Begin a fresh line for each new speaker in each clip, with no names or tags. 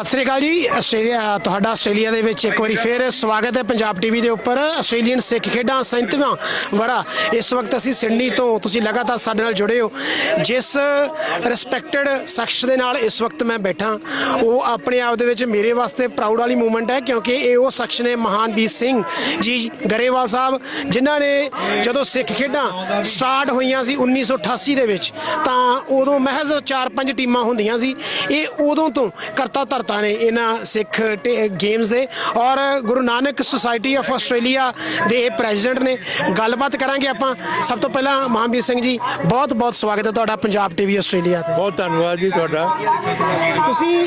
ਸਤਿ ਸ੍ਰੀ ਅਕਾਲ ਜੀ। ਆਸਟ੍ਰੇਲੀਆ, ਤੁਹਾਡਾ ਆਸਟ੍ਰੇਲੀਆ ਦੇ ਵਿੱਚ ਇੱਕ ਵਾਰੀ ਫੇਰ ਸਵਾਗਤ ਹੈ ਪੰਜਾਬ ਟੀਵੀ ਦੇ ਉੱਪਰ। ਆਸਟ੍ਰੇਲੀਅਨ ਸਿੱਖ ਖੇਡਾਂ 37ਵਾਂ ਵਰਾ ਇਸ ਵਕਤ ਅਸੀਂ ਸਿਡਨੀ ਤੋਂ ਤੁਸੀਂ ਲਗਾਤਾਰ ਸਾਡੇ ਨਾਲ ਜੁੜੇ ਹੋ। ਜਿਸ ਰਿਸਪੈਕਟਡ ਸ਼ਖਸ ਦੇ ਨਾਲ ਇਸ ਵਕਤ ਮੈਂ ਬੈਠਾ। ਉਹ ਆਪਣੇ ਆਪ ਦੇ ਵਿੱਚ ਮੇਰੇ ਵਾਸਤੇ ਪ੍ਰਾਊਡ ਵਾਲੀ ਮੂਮੈਂਟ ਹੈ ਕਿਉਂਕਿ ਇਹ ਉਹ ਸ਼ਖਸ ਨੇ ਮਹਾਨਵੀਰ ਸਿੰਘ ਜੀ ਗਰੇਵਾਲ ਸਾਹਿਬ, ਜਿਨ੍ਹਾਂ ਨੇ ਜਦੋਂ ਸਿੱਖ ਖੇਡਾਂ ਸਟਾਰਟ ਹੋਈਆਂ ਸੀ 1988 ਦੇ ਵਿੱਚ, ਤਾਂ ਉਦੋਂ ਮਹਿਜ਼ 4-5 ਟੀਮਾਂ ਹੁੰਦੀਆਂ ਸੀ। ਇਹ ਉਦੋਂ ਤੋਂ ਕਰਤਾ ਧਰਤਾ ਨੇ ਇਹਨਾਂ ਸਿੱਖ ਗੇਮਸ ਦੇ ਔਰ Guru Nanak society of Australia ਦੇ ਇਹ ਪ੍ਰੈਜ਼ੀਡੈਂਟ ਨੇ ਗੱਲਬਾਤ ਕਰਾਂਗੇ ਆਪਾਂ। ਸਭ ਤੋਂ ਪਹਿਲਾਂ ਮਹਾਂਵੀਰ ਸਿੰਘ ਜੀ ਬਹੁਤ ਬਹੁਤ ਸਵਾਗਤ ਹੈ ਤੁਹਾਡਾ ਪੰਜਾਬ ਟੀਵੀ ਆਸਟ੍ਰੇਲੀਆ ਤੇ।
ਬਹੁਤ ਧੰਨਵਾਦ ਜੀ ਤੁਹਾਡਾ।
ਤੁਸੀਂ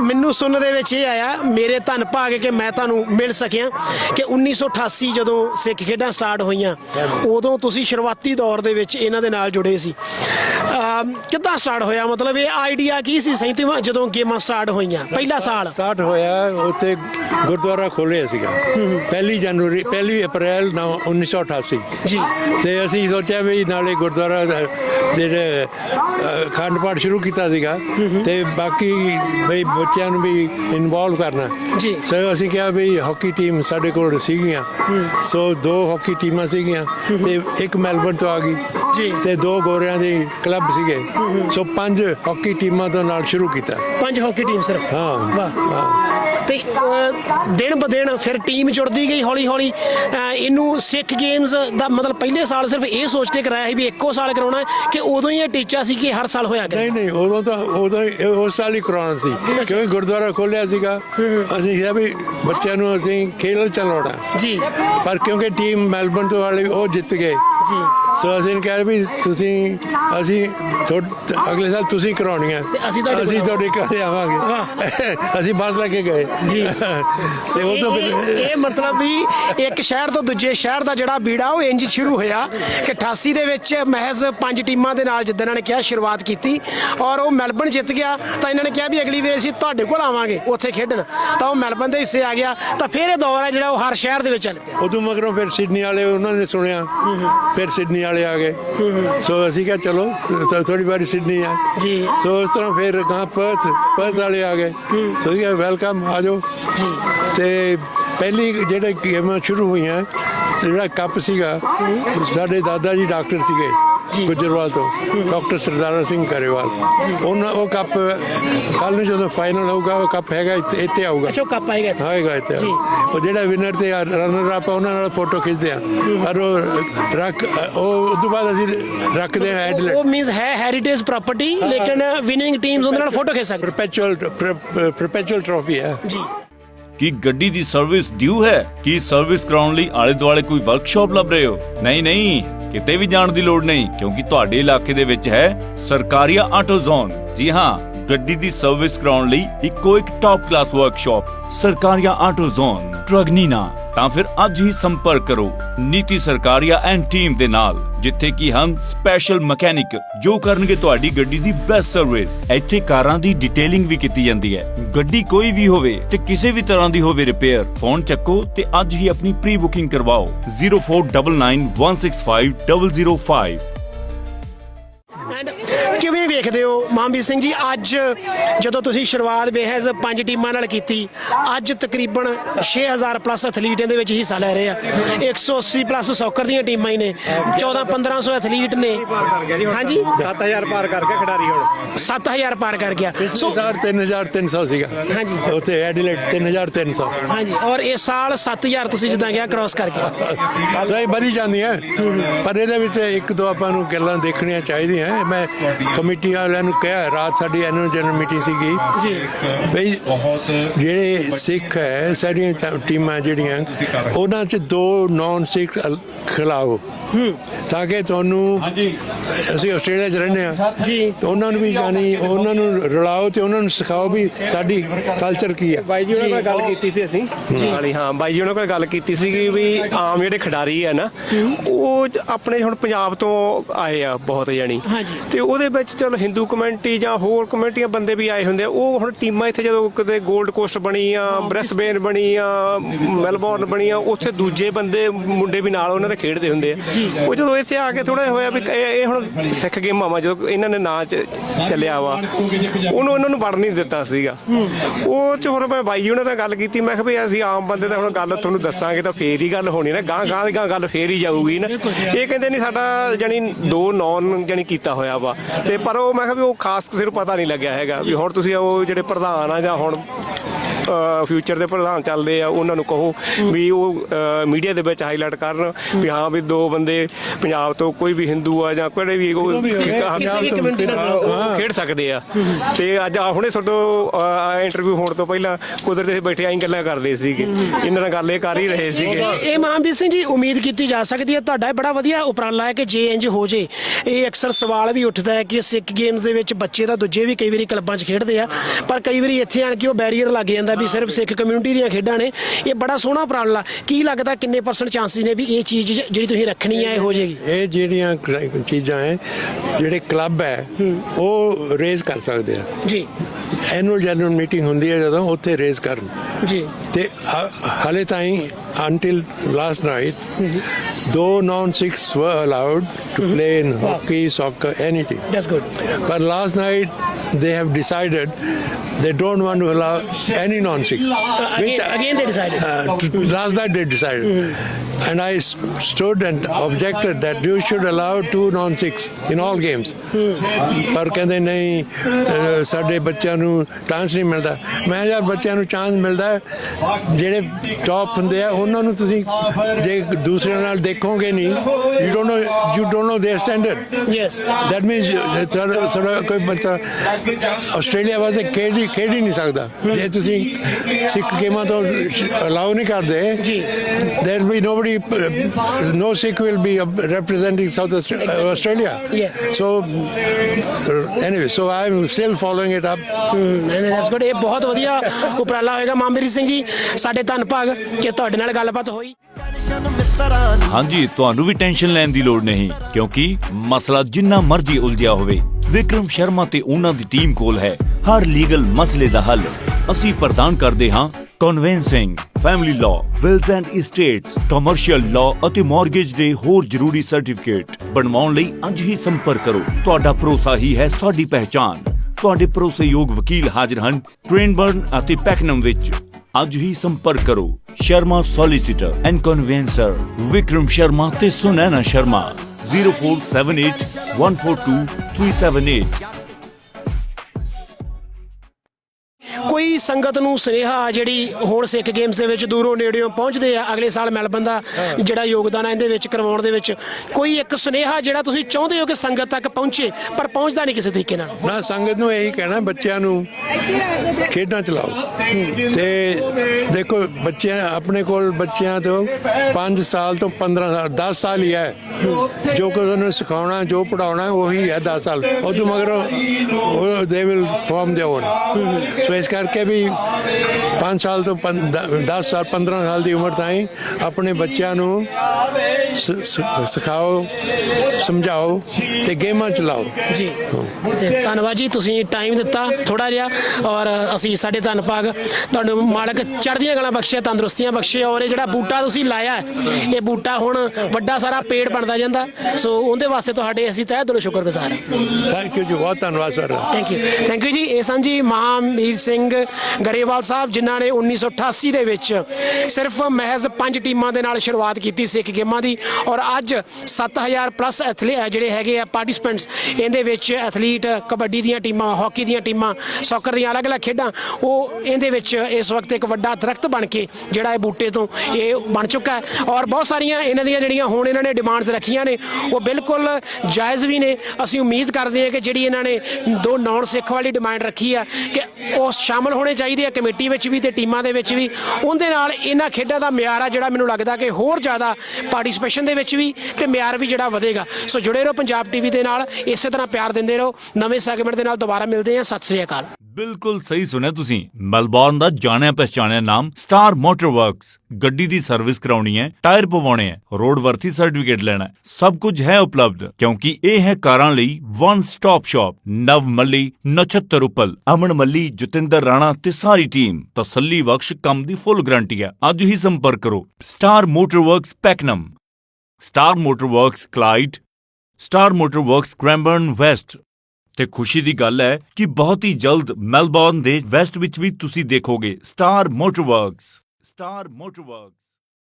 ਮੈਨੂੰ ਸੁਣਨ ਦੇ ਵਿੱਚ ਇਹ ਆਇਆ ਮੇਰੇ ਧੰਨ ਭਾਗ ਕਿ ਮੈਂ ਤੁਹਾਨੂੰ ਮਿਲ ਸਕਿਆ ਕਿ 1988 ਜਦੋਂ ਸਿੱਖ ਖੇਡਾਂ ਸਟਾਰਟ ਹੋਈਆਂ ਉਦੋਂ ਤੁਸੀਂ ਸ਼ੁਰੂਆਤੀ ਦੌਰ ਦੇ ਵਿੱਚ ਇਹਨਾਂ ਦੇ ਨਾਲ ਜੁੜੇ ਸੀ। ਕਿੱਦਾਂ ਸਟਾਰਟ ਹੋਇਆ? ਮਤਲਬ ਇਹ ਆਈਡੀਆ ਕੀ ਸੀ 37ਵਾਂ ਜਦੋਂ ਗੇਮਾਂ ਸਟਾਰਟ ਹੋਈਆਂ? ਪਹਿਲਾ ਸਾਲ?
ਸਟਾਰਟ ਹੋਇਆ ਉੱਥੇ ਗੁਰਦੁਆਰਾ ਖੋਲਿਆ ਸੀਗਾ। ਪਹਿਲੀ ਜਨਵਰੀ ਪਹਿਲੀ ਅਪ੍ਰੈਲ ਨੌ- 1988
ਜੀ।
ਤੇ ਅਸੀਂ ਸੋਚਿਆ ਵੀ ਨਾਲੇ ਗੁਰਦੁਆਰਾ ਜਿਹੜੇ ਅ, ਅਖੰਡ ਪਾਠ ਸ਼ੁਰੂ ਕੀਤਾ ਸੀਗਾ। ਤੇ ਬਾਕੀ ਬਈ ਬੱਚਿਆਂ ਨੂੰ ਵੀ ਇਨਵੋਲਵ ਕਰਨਾ।
ਜੀ।
ਸੋ ਅਸੀਂ ਕਿਹਾ ਵੀ ਹਾਕੀ ਟੀਮ ਸਾਡੇ ਕੋਲ ਸੀਗੀਆਂ। ਸੋ ਦੋ ਹਾਕੀ ਟੀਮਾਂ ਸੀਗੀਆਂ। ਤੇ ਇੱਕ ਮੈਲਬਨ ਤੋਂ ਆ ਗਈ।
ਜੀ।
ਤੇ ਦੋ ਗੋਰਿਆਂ ਦੇ ਕਲੱਬ ਸੀਗੇ। ਸੋ ਪੰਜ ਹਾਕੀ ਟੀਮਾਂ ਤੋਂ ਨਾਲ ਸ਼ੁਰੂ ਕੀਤਾ।
ਪੰਜ ਹਾਕੀ ਟੀਮ ਸਿਰਫ?
ਹਾਂ।
ਵਾਹ ਤੇ ਦਿਨ ਬ ਦਿਨ ਫਿਰ ਟੀਮ ਜੁੜਦੀ ਗਈ ਹੌਲੀ ਹੌਲੀ ਇਹਨੂੰ ਸਿੱਖ ਗੇਮਸ ਦਾ ਮਤਲਬ ਪਹਿਲੇ ਸਾਲ ਸਿਰਫ ਇਹ ਸੋਚ ਕੇ ਕਰਾਇਆ ਸੀ ਵੀ ਇੱਕੋ ਸਾਲ ਕਰਾਉਣਾ ਕਿ ਉਦੋਂ ਹੀ ਇਹ ਟੀਚਾ ਸੀ ਕਿ ਹਰ ਸਾਲ ਹੋਇਆ ਕਰੇ।
ਨਹੀਂ ਨਹੀਂ ਉਦੋਂ ਤਾਂ ਉਦੋਂ ਉਸ ਸਾਲ ਹੀ ਕਰਾਉਣਾ ਸੀ। ਕਿਉਂਕਿ ਗੁਰਦੁਆਰਾ ਖੋਲਿਆ ਸੀਗਾ। ਅਸੀਂ ਕਿਹਾ ਵੀ ਬੱਚਿਆਂ ਨੂੰ ਅਸੀਂ ਖੇਲ ਚਲਾਉਣਾ
ਜੀ।
ਪਰ ਕਿਉਂਕਿ ਟੀਮ ਮੈਲਬਨ ਤੋਂ ਵਾਲੇ ਉਹ ਜਿੱਤ ਗਏ।
ਜੀ।
ਸੋ ਅਸੀਂ ਕਿਹਾ ਵੀ ਤੁਸੀਂ ਅਸੀਂ ਤੁਹਾਡ- ਅਗਲੇ ਸਾਲ ਤੁਸੀਂ ਕਰਾਉਣੀ ਹੈ।
ਤੇ ਅਸੀਂ ਤੁਹਾਡੇ
ਅਸੀਂ
ਕੋਲ
ਤੁਹਾਡੇ ਘਰੇ ਆਵਾਂਗੇ। ਅਸੀਂ ਬੱਸ ਲੈ ਕੇ ਗਏ।
ਜੀ।
ਤੇ ਉਹ ਤੋਂ
ਇਹ ਮਤਲਬ ਵੀ ਇੱਕ ਸ਼ਹਿਰ ਤੋਂ ਦੂਜੇ ਸ਼ਹਿਰ ਦਾ ਜਿਹੜਾ ਬੀੜਾ ਉਹ ਇੰਜ ਸ਼ੁਰੂ ਹੋਇਆ ਕਿ 88 ਦੇ ਵਿੱਚ ਮਹਿਜ਼ ਪੰਜ ਟੀਮਾਂ ਦੇ ਨਾਲ ਜਿੱਦਾਂ ਇਹਨਾਂ ਨੇ ਕਿਹਾ ਸ਼ੁਰੂਆਤ ਕੀਤੀ ਔਰ ਉਹ ਮੈਲਬਨ ਜਿੱਤ ਗਿਆ ਤਾਂ ਇਹਨਾਂ ਨੇ ਕਿਹਾ ਵੀ ਅਗਲੀ ਵਾਰ ਅਸੀਂ ਤੁਹਾਡੇ ਕੋਲ ਆਵਾਂਗੇ ਉੱਥੇ ਖੇਡਣ। ਤਾਂ ਉਹ ਮੈਲਬਨ ਦੇ ਹਿੱਸੇ ਆ ਗਿਆ। ਤਾਂ ਫਿਰ ਇਹ ਦੌਰ ਹੈ ਜਿਹੜਾ ਉਹ ਹਰ ਸ਼ਹਿਰ ਦੇ ਵਿੱਚ ਚੱਲ ਪਿਆ।
ਉਦੋਂ ਮਗਰੋਂ ਫਿਰ ਸਿਡਨੀ ਵਾਲੇ ਉਹਨਾਂ ਨੇ ਸੁਣਿਆ। ਫਿਰ ਸਿਡਨੀ ਵਾਲੇ ਆ ਗਏ। ਸੋ ਅਸੀਂ ਕਿਹਾ ਚਲੋ ਥੋੜੀ ਵਾਰੀ ਸਿਡਨੀ ਆ।
ਜੀ।
ਸੋ ਉਸ ਤਰ੍ਹਾਂ ਫਿਰ ਗਾਂ ਪਰਥ ਪਰਥ ਵਾਲੇ ਆ ਗਏ। ਸੋ ਇਹ ਵੈਲਕਮ ਆ ਜਾਓ।
ਜੀ।
ਤੇ ਪਹਿਲੀ ਜਿਹੜੇ ਗੇਮਾਂ ਸ਼ੁਰੂ ਹੋਈਆਂ ਜਿਹੜਾ ਕੱਪ ਸੀਗਾ ਸਾਡੇ ਦਾਦਾ ਜੀ ਡਾਕਟਰ ਸੀਗੇ। ਗੁਜਰਵਾਲ ਤੋਂ ਡਾਕਟਰ ਸਰਦਾਰਾ ਸਿੰਘ ਕਰੇਵਾਲ ਉਹਨਾਂ ਉਹ ਕੱਪ ਕੱਲ ਨੂੰ ਜਦੋਂ ਫਾਈਨਲ ਹੋਊਗਾ ਉਹ ਕੱਪ ਹੈਗਾ ਇੱਥੇ ਇੱਥੇ ਆਊਗਾ।
ਅੱਛਾ ਉਹ ਕੱਪ ਆਏਗਾ ਇੱਥੇ।
ਆਏਗਾ ਇੱਥੇ।
ਜੀ।
ਉਹ ਜਿਹੜਾ ਵਿਨਰ ਤੇ ਰਨਰ ਅਪ ਉਹਨਾਂ ਨਾਲ ਫੋਟੋ ਖਿੱਚਦੇ ਆ। ਪਰ ਉਹ ਰੱਖ ਉਹ ਉਸ ਤੋਂ ਬਾਅਦ ਅਸੀਂ ਰੱਖਦੇ ਆ
ਉਹ-
ਐਡਲੈਟ
ਉਹ ਮੀਨਸ ਹੈ ਹੈਰੀਟੇਜ ਪ੍ਰਾਪਰਟੀ ਲੇਕਿਨ ਵਿਨਿੰਗ ਟੀਮਸ ਉਹਦੇ ਨਾਲ ਫੋਟੋ ਖਿੱਚ ਸਕਦੇ।
ਪਰਪੈਚੁਅਲ ਪਰਪੈਚੁਅਲ ਟਰੋਫੀ ਹੈ।
ਜੀ।
ਕੀ ਗੱਡੀ ਦੀ ਸਰਵਿਸ ਡਿਊ ਹੈ? ਕੀ ਸਰਵਿਸ ਕਰਾਉਣ ਲਈ ਆਲੇ ਦੁਆਲੇ ਕੋਈ ਵਰਕਸ਼ਾਪ ਲੱਭ ਰਹੇ ਹੋ? ਨਹੀਂ ਨਹੀਂ, ਕਿਤੇ ਵੀ ਜਾਣ ਦੀ ਲੋੜ ਨਹੀਂ, ਕਿਉਂਕਿ ਤੁਹਾਡੇ ਇਲਾਕੇ ਦੇ ਵਿੱਚ ਹੈ ਸਰਕਾਰੀਆ ਆਟੋ ਜ਼ੋਨ। ਜੀ ਹਾਂ ਗੱਡੀ ਦੀ ਸਰਵਿਸ ਕਰਾਉਣ ਲਈ ਇੱਕੋ ਇੱਕ top class workshop Sarkaria auto zone Truganina ਤਾਂ ਫਿਰ ਅੱਜ ਹੀ ਸੰਪਰਕ ਕਰੋ ਨੀਤੀ ਸਰਕਾਰੀਆ ਐਂਡ ਟੀਮ ਦੇ ਨਾਲ, ਜਿੱਥੇ ਕਿ ਹਮ ਸਪੈਸ਼ਲ ਮਕੈਨਿਕ ਜੋ ਕਰਨਗੇ ਤੁਹਾਡੀ ਗੱਡੀ ਦੀ ਬੈਸਟ ਸਰਵਿਸ ਇੱਥੇ ਕਾਰਾਂ ਦੀ ਡਿਟੇਲਿੰਗ ਵੀ ਕੀਤੀ ਜਾਂਦੀ ਹੈ। ਗੱਡੀ ਕੋਈ ਵੀ ਹੋਵੇ ਤੇ ਕਿਸੇ ਵੀ ਤਰ੍ਹਾਂ ਦੀ ਹੋਵੇ ਰਿਪੇਅਰ ਫੋਨ ਚੱਕੋ ਤੇ ਅੱਜ ਹੀ ਆਪਣੀ ਪ੍ਰੀ ਬੁਕਿੰਗ ਕਰਵਾਓ 0499165005
ਐਂਡ ਵੇਖਦੇ ਹੋ ਮਾਨਵੀਰ ਸਿੰਘ ਜੀ ਅੱਜ ਜਦੋਂ ਤੁਸੀਂ ਸ਼ੁਰੂਆਤ ਬੇਹਜ਼ ਪੰਜ ਟੀਮਾਂ ਨਾਲ ਕੀਤੀ ਅੱਜ ਤਕਰੀਬਨ 6000 ਪਲੱਸ ਐਥਲੀਟ ਇਹਦੇ ਵਿੱਚ ਹਿੱਸਾ ਲੈ ਰਹੇ ਆ। 180 ਪਲੱਸ ਸੌਕਰ ਦੀਆਂ ਟੀਮਾਂ ਹੀ ਨੇ। 14 1500 ਐਥਲੀਟ ਨੇ। ਹਾਂਜੀ?
7000 ਪਾਰ ਕਰ ਗਿਆ ਖਿਡਾਰੀ ਹੁਣ।
7000 ਪਾਰ ਕਰ ਗਿਆ। ਸੋ
3000 3300 ਸੀਗਾ।
ਹਾਂਜੀ।
ਉੱਥੇ ਐਡੀਲੇਟ 3300
ਹਾਂਜੀ। ਔਰ ਇਸ ਸਾਲ 7000 ਤੁਸੀਂ ਜਿੱਦਾਂ ਗਿਆ ਕ੍ਰਾਸ ਕਰ ਗਏ
ਸੋ ਇਹ ਵਧੀ ਜਾਂਦੀਆਂ। ਪਰ ਇਹਦੇ ਵਿੱਚ ਇੱਕ ਦੋ ਆਪਾਂ ਨੂੰ ਗੱਲਾਂ ਦੇਖਣੀਆਂ ਚਾਹੀਦੀਆਂ। ਮੈਂ ਕਮੇਟੀ ਵਾਲਿਆਂ ਨੂੰ ਕਿਹਾ ਰਾਤ ਸਾਡੀ ਐਨੂਅਲ ਜਨਰਲ ਮੀਟਿੰਗ ਸੀਗੀ।
ਜੀ।
ਬਈ ਜਿਹੜੇ ਸਿੱਖ ਹੈ ਸਾਡੀਆਂ ਟੀਮਾਂ ਜਿਹੜੀਆਂ ਉਹਨਾਂ 'ਚ ਦੋ ਨਾਨ ਸਿੱਖ ਖਿਲਾਓ ਤਾਂ ਕਿ ਤੁਹਾਨੂੰ ਅਸੀਂ ਆਸਟ੍ਰੇਲੀਆ 'ਚ ਰਹਿੰਦੇ ਆ
ਜੀ।
ਤੇ ਉਹਨਾਂ ਨੂੰ ਵੀ ਜਾਣੀ ਉਹਨਾਂ ਨੂੰ ਰਲਾਓ ਤੇ ਉਹਨਾਂ ਨੂੰ ਸਿਖਾਓ ਵੀ ਸਾਡੀ ਕਲਚਰ ਕੀ ਹੈ
ਬਾਈ ਜੀ ਉਹਨਾਂ ਕੋਲ ਗੱਲ ਕੀਤੀ ਸੀ ਅਸੀਂ। ਹਾਂਜੀ ਹਾਂ ਬਾਈ ਜੀ ਉਹਨਾਂ ਕੋਲ ਗੱਲ ਕੀਤੀ ਸੀ ਵੀ ਆਮ ਜਿਹੜੇ ਖਿਡਾਰੀ ਆ ਨਾ ਉਹ ਆਪਣੇ ਹੁਣ ਪੰਜਾਬ ਤੋਂ ਆਏ ਆ ਬਹੁਤ ਜਾਣੀ।
ਹਾਂਜੀ।
ਤੇ ਉਹਦੇ ਵਿੱਚ ਚਲੋ ਹਿੰਦੂ ਕਮਿਊਨਿਟੀ ਜਾਂ ਹੋਰ ਕਮਿਊਨਿਟੀਆਂ ਬੰਦੇ ਵੀ ਆਏ ਹੁੰਦੇ ਆ ਉਹ ਹੁਣ ਟੀਮਾਂ ਇੱਥੇ ਜਦੋਂ ਕਿਤੇ 골ਡ ਕੋਸਟ ਬਣੀ ਆ ਬ੍ਰਿਸਬੇਨ ਬਣੀ ਆ ਮੈਲਬੌਰਨ ਬਣੀ ਆ ਉੱਥੇ ਦੂਜੇ ਬੰਦੇ ਮੁੰਡੇ ਵੀ ਨਾਲ ਉਹਨਾਂ ਦੇ ਖੇਡਦੇ ਹੁੰਦੇ ਆ। ਉਹ ਜਦੋਂ ਇੱਥੇ ਆ ਕੇ ਥੋੜਾ ਹੋਇਆ ਵੀ ਇਹ ਹੁਣ ਸਿੱਖ ਗੇਮਾਂ ਵਾ ਜਦੋਂ ਇਹਨਾਂ ਨੇ ਨਾਂ ਚ ਚੱਲਿਆ ਵਾ ਉਹਨੂੰ ਉਹਨਾਂ ਨੂੰ ਵੜ ਨਹੀਂ ਦਿੱਤਾ ਸੀਗਾ। ਉਹ ਚ ਹੋਰ ਮੈਂ ਬਾਈ ਉਹਨਾਂ ਨਾਲ ਗੱਲ ਕੀਤੀ ਮੈਂ ਕਿਹਾ ਵੀ ਅਸੀਂ ਆਮ ਬੰਦੇ ਤਾਂ ਹੁਣ ਗੱਲ ਤੁਹਾਨੂੰ ਦੱਸਾਂਗੇ ਤਾਂ ਫੇਰ ਹੀ ਗੱਲ ਹੋਣੀ ਨਾ ਗਾਂ ਗਾਂ ਦੀ ਗਾਂ ਗੱਲ ਫੇਰ ਹੀ ਜਾਊਗੀ ਨਾ। ਇਹ ਕਹਿੰਦੇ ਨਹੀਂ ਸਾਡਾ ਜਾਨੀ ਦੋ ਨੌਨ ਜਾਨੀ ਕੀਤਾ ਹੋਇਆ ਵਾ ਤੇ ਪਰ ਉਹ ਮੈਂ ਕਿਹਾ ਵੀ ਉਹ ਖਾਸ ਕਿਸੇ ਨੂੰ ਪਤਾ ਨਹੀਂ ਲੱਗਿਆ ਹੈਗਾ ਵੀ ਹੁਣ ਤੁਸੀਂ ਉਹ ਜਿਹੜੇ ਪ੍ਰਧਾਨ ਆ ਜਾਂ ਹੁਣ ਫਿਊਚਰ ਦੇ ਪ੍ਰਧਾਨ ਚੱਲਦੇ ਆ ਉਹਨਾਂ ਨੂੰ ਕਹੋ ਵੀ ਉਹ ਮੀਡੀਆ ਦੇ ਵਿੱਚ ਹਾਈਲਾਈਟ ਕਰਨ ਵੀ ਹਾਂ ਵੀ ਦੋ ਬੰਦੇ ਪੰਜਾਬ ਤੋਂ ਕੋਈ ਵੀ ਹਿੰਦੂ ਆ ਜਾਂ ਕੋਈ ਵੀ ਉਹ ਖੇਡ ਸਕਦੇ ਆ। ਤੇ ਅੱਜ ਆ ਹੁਣੇ ਤੁਹਾਡਾ ਇੰਟਰਵਿਊ ਹੋਣ ਤੋਂ ਪਹਿਲਾਂ ਕੁਦਰਤ ਦੇ ਬੈਠੇ ਆਂ ਗੱਲਾਂ ਕਰਦੇ ਸੀਗੇ। ਇਹਨਾਂ ਨਾਲ ਗੱਲ ਇਹ ਕਰ ਹੀ ਰਹੇ ਸੀਗੇ।
ਇਹ ਮਹਾਂਵੀਰ ਸਿੰਘ ਜੀ ਉਮੀਦ ਕੀਤੀ ਜਾ ਸਕਦੀ ਹੈ। ਤੁਹਾਡਾ ਇਹ ਬੜਾ ਵਧੀਆ ਉਪਰਾਲਾ ਹੈ ਕਿ ਜੇ ਇੰਜ ਹੋ ਜੇ ਇਹ ਅਕਸਰ ਸਵਾਲ ਵੀ ਉੱਠਦਾ ਹੈ ਕਿ ਸਿੱਖ ਗੇਮਸ ਦੇ ਵਿੱਚ ਬੱਚੇ ਤਾਂ ਦੂਜੇ ਵੀ ਕਈ ਵਾਰੀ ਕਲੱਬਾਂ 'ਚ ਖੇਡਦੇ ਆ ਪਰ ਕਈ ਵਾਰੀ ਇੱਥੇ ਆਣ ਕੇ ਉਹ ਬੈਰੀਅਰ ਲੱਗ ਜਾਂਦਾ ਵੀ ਸਿਰਫ ਸਿੱਖ ਕਮਿਊਨਿਟੀ ਦੀਆਂ ਖੇਡਾਂ ਨੇ। ਇਹ ਬੜਾ ਸੋਹਣਾ ਉਪਰਾਲਾ। ਕੀ ਲੱਗਦਾ ਕਿੰਨੇ ਪਰਸੈਂਟ ਚਾਂਸਿਸ ਨੇ ਵੀ ਇਹ ਚੀਜ਼ ਜਿਹੜੀ ਤੁਸੀਂ ਰੱਖਣੀ ਹੈ ਇਹ ਹੋ ਜਾਏਗੀ?
ਇਹ ਜਿਹੜੀਆਂ ਚੀਜ਼ਾਂ ਹੈ ਜਿਹੜੇ ਕਲੱਬ ਹੈ ਉਹ ਰੇਜ਼ ਕਰ ਸਕਦੇ ਆ।
ਜੀ।
ਐਨੂਅਲ ਜਨਰਲ ਮੀਟਿੰਗ ਹੁੰਦੀ ਹੈ ਜਦੋਂ ਉੱਥੇ ਰੇਜ਼ ਕਰਨ।
ਜੀ।
ਤੇ ਹਾਲੇ ਤਾਈਂ until last night ਦੋ non six were allowed to play in hockey soccer anything
that's good
but last night they have decided they don't want to allow any non six
again, again they decided
uh, last night they decided and I stood and objected that you should allow two non six in all games ਪਰ ਕਹਿੰਦੇ ਨਹੀਂ ਸਾਡੇ ਬੱਚਿਆਂ ਨੂੰ chance ਨਹੀਂ ਮਿਲਦਾ ਮੈਂ ਯਾਰ ਬੱਚਿਆਂ ਨੂੰ ਚਾਂਸ ਮਿਲਦਾ। ਜਿਹੜੇ ਟੌਪ ਹੁੰਦੇ ਆ ਉਹਨਾਂ ਨੂੰ ਤੁਸੀਂ ਜੇ ਦੂਸਰਿਆਂ ਨਾਲ ਦੇਖੋਗੇ ਨਹੀਂ You don't know. You don't know their standard.
Yes.
That means ਤੁਹਾਡਾ ਸਾਡਾ ਕੋਈ ਬੱਚਾ ਆਸਟ੍ਰੇਲੀਆ ਵਾਸਤੇ ਖੇਡੀ ਖੇਡ ਹੀ ਨਹੀਂ ਸਕਦਾ ਜੇ ਤੁਸੀਂ ਸਿੱਖ ਗੇਮਾਂ ਤੋਂ ਅਲਾਉ ਨਹੀਂ ਕਰਦੇ
ਜੀ
there will be nobody no sikh will be representing south australia
yeah.
so anyway so i'm still following it up
ਨਹੀਂ that's good ਇਹ ਬਹੁਤ ਵਧੀਆ ਉਪਰਾਲਾ ਹੋਏਗਾ ਮਾਮਰੀ ਸਿੰਘ ਜੀ ਸਾਡੇ ਧੰਨਵਾਦ ਕਿ ਤੁਹਾਡੇ ਨਾਲ ਗੱਲਬਾਤ ਹੋਈ
ਹਾਂਜੀ, ਤੁਹਾਨੂੰ ਵੀ ਟੈਨਸ਼ਨ ਲੈਣ ਦੀ ਲੋੜ ਨਹੀਂ, ਕਿਉਂਕਿ ਮਸਲਾ ਜਿੰਨਾ ਮਰਜ਼ੀ ਉਲਝਿਆ ਹੋਵੇ, ਵਿਕਰਮ ਸ਼ਰਮਾ ਤੇ ਉਹਨਾਂ ਦੀ ਟੀਮ ਕੋਲ ਹੈ। ਹਰ ਲੀਗਲ ਮਸਲੇ ਦਾ ਹੱਲ। ਅਸੀਂ ਪ੍ਰਦਾਨ ਕਰਦੇ ਹਾਂ conveyancing family law wills and estates commercial law ਅਤੇ ਮਾਰਗੇਜ ਦੇ ਹੋਰ ਜ਼ਰੂਰੀ ਸਰਟੀਫਿਕੇਟ ਬਣਵਾਉਣ ਲਈ ਅੱਜ ਹੀ ਸੰਪਰਕ ਕਰੋ। ਤੁਹਾਡਾ ਭਰੋਸਾ ਹੀ ਹੈ ਸਾਡੀ ਪਹਿਚਾਣ। ਤੁਹਾਡੇ ਭਰੋਸੇਯੋਗ ਵਕੀਲ ਹਾਜ਼ਰ ਹਨ। ਟ੍ਰੇਨਬਰਨ ਅਤੇ ਪੈਕਨਮ ਵਿੱਚ ਅੱਜ ਹੀ ਸੰਪਰਕ ਕਰੋ। Sharma solicitor and conveyancer Vikram Sharma ਤੇ ਸੁਨੈਨਾ ਸ਼ਰਮਾ। 0478
ਸੰਗਤ ਨੂੰ ਸੁਨੇਹਾ ਜਿਹੜੀ ਹੁਣ ਸਿੱਖ ਗੇਮਸ ਦੇ ਵਿੱਚ ਦੂਰੋਂ ਨੇੜਿਓਂ ਪਹੁੰਚਦੇ ਆ ਅਗਲੇ ਸਾਲ ਮੈਲਬਨ ਦਾ ਜਿਹੜਾ ਯੋਗਦਾਨ ਹੈ ਇਹਦੇ ਵਿੱਚ ਕਰਵਾਉਣ ਦੇ ਵਿੱਚ। ਕੋਈ ਇੱਕ ਸੁਨੇਹਾ ਜਿਹੜਾ ਤੁਸੀਂ ਚਾਹੁੰਦੇ ਹੋ ਕਿ ਸੰਗਤ ਤੱਕ ਪਹੁੰਚੇ ਪਰ ਪਹੁੰਚਦਾ ਨਹੀਂ ਕਿਸੇ ਤਰੀਕੇ ਨਾਲ?
ਮੈਂ ਸੰਗਤ ਨੂੰ ਇਹੀ ਕਹਿਣਾ ਬੱਚਿਆਂ ਨੂੰ ਖੇਡਾਂ ਚਲਾਓ। ਤੇ ਦੇਖੋ ਬੱਚਿਆਂ ਆਪਣੇ ਕੋਲ ਬੱਚਿਆਂ ਤੋਂ 5 ਸਾਲ ਤੋਂ 15 ਸਾਲ 10 ਸਾਲ ਹੀ ਹੈ। ਜੋ ਕੁਝ ਉਹਨਾਂ ਨੂੰ ਸਿਖਾਉਣਾ ਜੋ ਪੜਾਉਣਾ ਉਹੀ ਹੈ 10 ਸਾਲ। ਉਹ ਤੋਂ ਮਗਰ they will form their own so ਇਸ ਕਰਕੇ ਵੀ 5 ਸਾਲ ਤੋਂ 10 ਸਾਲ 15 ਸਾਲ ਦੀ ਉਮਰ ਤਾਈਂ ਆਪਣੇ ਬੱਚਿਆਂ ਨੂੰ ਸਿਖਾਓ ਸਮਝਾਓ ਤੇ ਗੇਮਾਂ ਚਲਾਓ।
ਜੀ। ਧੰਨਵਾਦ ਜੀ ਤੁਸੀਂ ਟਾਈਮ ਦਿੱਤਾ ਥੋੜਾ ਜਿਹਾ ਔਰ ਅਸੀਂ ਸਾਡੇ ਧੰਨਵਾਦ ਤੁਹਾਨੂੰ ਮਾਲਕ ਚੜ੍ਹਦੀਆਂ ਗਲਾਂ ਬਖਸ਼ੇ ਤੰਦਰੁਸਤੀਆਂ ਬਖਸ਼ੇ ਔਰ ਇਹ ਜਿਹੜਾ ਬੂਟਾ ਤੁਸੀਂ ਲਾਇਆ ਇਹ ਬੂਟਾ ਹੁਣ ਵੱਡਾ ਸਾਰਾ ਪੇੜ ਬਣਦਾ ਜਾਂਦਾ। ਸੋ ਉਹਦੇ ਵਾਸਤੇ ਤੁਹਾਡੇ ਅਸੀਂ ਤਹਿ ਦਿਲੋਂ ਸ਼ੁਕਰਗੁਜ਼ਾਰ ਹਾਂ।
ਥੈਂਕ ਯੂ ਜੀ ਬਹੁਤ ਧੰਨਵਾਦ sir.
Thank you thank you ji ਇਹ ਸਨ ਜੀ ਮਹਾਮੀਰ ਸਿੰਘ ਗਰੇਵਾਲ ਸਾਹਿਬ, ਜਿਨ੍ਹਾਂ ਨੇ 1988 ਦੇ ਵਿੱਚ ਸਿਰਫ ਮਹਿਜ਼ ਪੰਜ ਟੀਮਾਂ ਦੇ ਨਾਲ ਸ਼ੁਰੂਆਤ ਕੀਤੀ ਸਿੱਖ ਗੇਮਾਂ ਦੀ ਔਰ ਅੱਜ 7000 ਪਲੱਸ ਐਥਲੀਟ ਜਿਹੜੇ ਹੈਗੇ ਆ ਪਾਰਟਿਸਪੈਂਟਸ ਇਹਦੇ ਵਿੱਚ ਐਥਲੀਟ, ਕਬੱਡੀ ਦੀਆਂ ਟੀਮਾਂ, ਹਾਕੀ ਦੀਆਂ ਟੀਮਾਂ, ਸੌਕਰ ਦੀਆਂ ਅਲੱਗ-ਅਲੱਗ ਖੇਡਾਂ, ਉਹ ਇਹਦੇ ਵਿੱਚ ਇਸ ਵਕਤ ਇੱਕ ਵੱਡਾ ਦਰਖਤ ਬਣ ਕੇ ਜਿਹੜਾ ਇਹ ਬੂਟੇ ਤੋਂ ਇਹ ਬਣ ਚੁੱਕਾ ਹੈ ਔਰ ਬਹੁਤ ਸਾਰੀਆਂ ਇਹਨਾਂ ਦੀਆਂ ਜਿਹੜੀਆਂ ਹੁਣ ਇਹਨਾਂ ਨੇ ਡਿਮਾਂਡਸ ਰੱਖੀਆਂ ਨੇ, ਉਹ ਬਿਲਕੁਲ ਜਾਇਜ਼ ਵੀ ਨੇ। ਅਸੀਂ ਉਮੀਦ ਕਰਦੇ ਹਾਂ ਕਿ ਜਿਹੜੀ ਇਹਨਾਂ ਨੇ ਦੋ ਨੌਨ ਸਿੱਖ ਵਾਲੀ ਡਿਮਾਂਡ ਰੱਖੀ ਆ, ਕਿ ਉਹ ਸ਼ਾਮਲ ਹੋਣ ਚਾਹੀਦੇ ਆ, ਕਮੇਟੀ ਵਿੱਚ ਵੀ ਤੇ ਟੀਮਾਂ ਦੇ ਵਿੱਚ ਵੀ। ਉਹਦੇ ਨਾਲ ਇਹਨਾਂ ਖੇਡਾਂ ਦਾ ਮਿਆਰ ਆ ਜਿਹੜਾ ਮੈਨੂੰ ਲੱਗਦਾ ਕਿ ਹੋਰ ਜ਼ਿਆਦਾ ਪਾਰਟਿਸਪੇਸ਼ਨ ਦੇ ਵਿੱਚ ਵੀ ਤੇ ਮਿਆਰ ਵੀ ਜਿਹੜਾ ਵਧੇਗਾ। ਸੋ ਜੁੜੇ ਰਹੋ ਪੰਜਾਬ ਟੀਵੀ ਦੇ ਨਾਲ। ਇਸੇ ਤਰ੍ਹਾਂ ਪਿਆਰ ਦਿੰਦੇ ਰਹੋ। ਨਵੇਂ ਸੈਗਮੈਂਟ ਦੇ ਨਾਲ ਦੁਬਾਰਾ ਮਿਲਦੇ ਹਾਂ। ਸਤਿ ਸ੍ਰੀ ਅਕਾਲ।
ਬਿਲਕੁਲ ਸਹੀ ਸੁਣਿਆ ਤੁਸੀਂ। ਮੈਲਬੌਰਨ ਦਾ ਜਾਣਿਆ ਪਛਾਣਿਆ ਨਾਮ ਸਟਾਰ ਮੋਟਰ ਵਰਕਸ ਗੱਡੀ ਦੀ ਸਰਵਿਸ ਕਰਾਉਣੀ ਹੈ, ਟਾਇਰ ਪਵਾਉਣੇ ਹੈ ਰੋਡ ਵਰਥੀ ਸਰਟੀਫਿਕੇਟ ਲੈਣਾ ਹੈ। ਸਭ ਕੁਝ ਹੈ ਉਪਲਬਧ, ਕਿਉਂਕਿ ਇਹ ਹੈ ਕਾਰਾਂ ਲਈ one stop shop Nav Malli, Nachhattar Uppal. Aman Malli, Jatinder Rana ਤੇ ਸਾਰੀ ਟੀਮ ਤਸੱਲੀ ਬਖਸ਼ ਕੰਮ ਦੀ ਫੁੱਲ ਗਾਰੰਟੀ ਹੈ। ਅੱਜ ਹੀ ਸੰਪਰਕ ਕਰੋ। Star motor works Pakenham star motor works Clyde star motor works Cranbourne west ਤੇ ਖੁਸ਼ੀ ਦੀ ਗੱਲ ਹੈ ਕਿ ਬਹੁਤ ਹੀ ਜਲਦ ਮੈਲਬੌਰਨ ਦੇ ਵੈਸਟ ਵਿੱਚ ਵੀ ਤੁਸੀਂ ਦੇਖੋਗੇ star motor works star motor